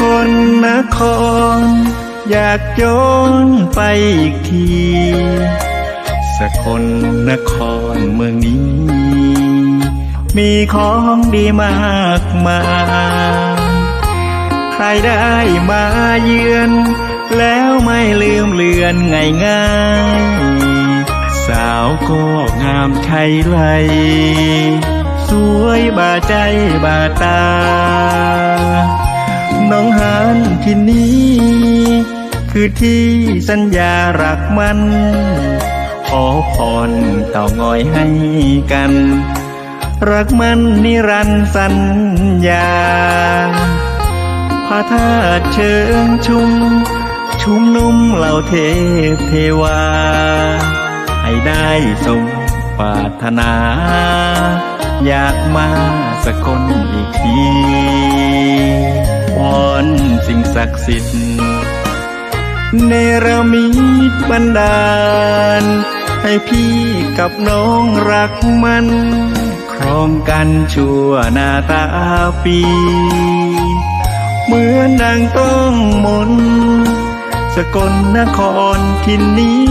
กลนคร อยากย้อนไปอีกที สกลนครเมืองนี้ มีของดีมากมายใครได้มาเยือน แล้วไม่ลืมเลือนง่ายง่ายๆสาวก็งามไทยไลยสวยบาใจบาตา น้องหานที่นี้ คือที่สัญญารักมัน ขอพรเต่างอยให้กัน รักมันนิรันดร์สัญญาพระธาตุเชิงชุม ชุมนุมเหล่าเทพเทวา ให้ได้สมปรารถนา อยากมาสักลอีกทีวอนสิ่งศักดิ์สิทธิ์เนรมิตบันดาล ให้พี่กับน้องรักมัน ครองกันชั่วหน้าตาปี เหมือนดังต้องมน สกลนครทินนี้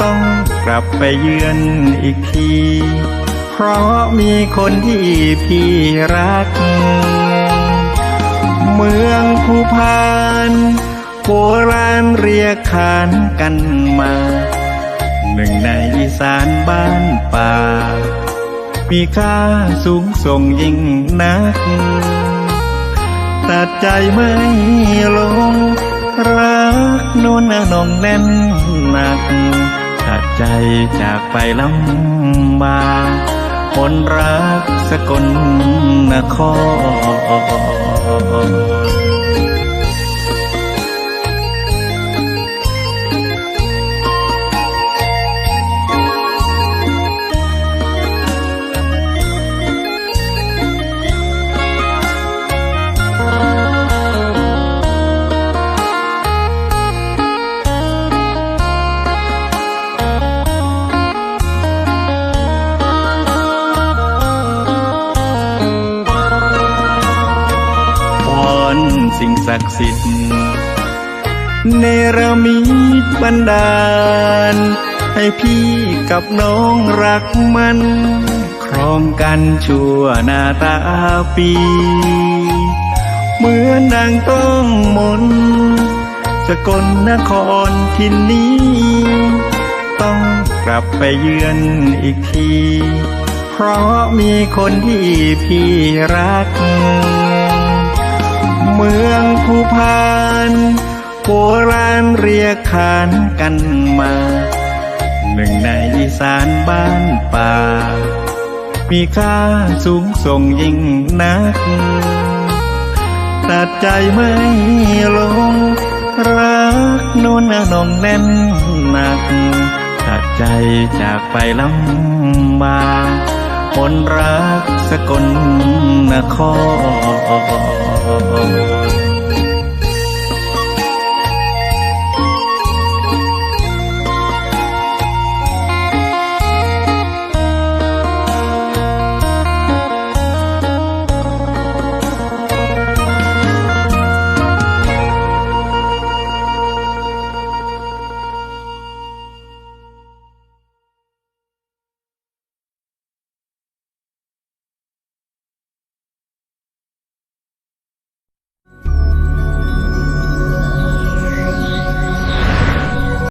ต้องกลับไปเยือนอีกที เพราะมีคนที่พี่รัก เมืองภูพานโบราณเรียกขานกันมา หนึ่งในอีสานบ้านป่า มีค่าสูงส่งยิ่งนัก ตัดใจไม่ลง รักน้นนองแน่นหนักตัดใจจากไปลำบาก คนรักสกลนคร สิ่งศักดิ์สิทธิ์เนรมิตบันดาล ให้พี่กับน้องรักมัน ครองกันชั่วหน้าตาปี เหมือนดังต้องมน สกลนครทินนี้ ต้องกลับไปเยือนอีกที เพราะมีคนที่พี่รัก เมืองภูพานโบราณเรียกขานกันมา หนึ่งในอีสานบ้านป่า มีค่าสูงส่งยิ่งนัก ตัดใจไม่ลง รักโน้นนองแน่นหนัก ตัดใจจากไปลำบากคนรักสกลนคร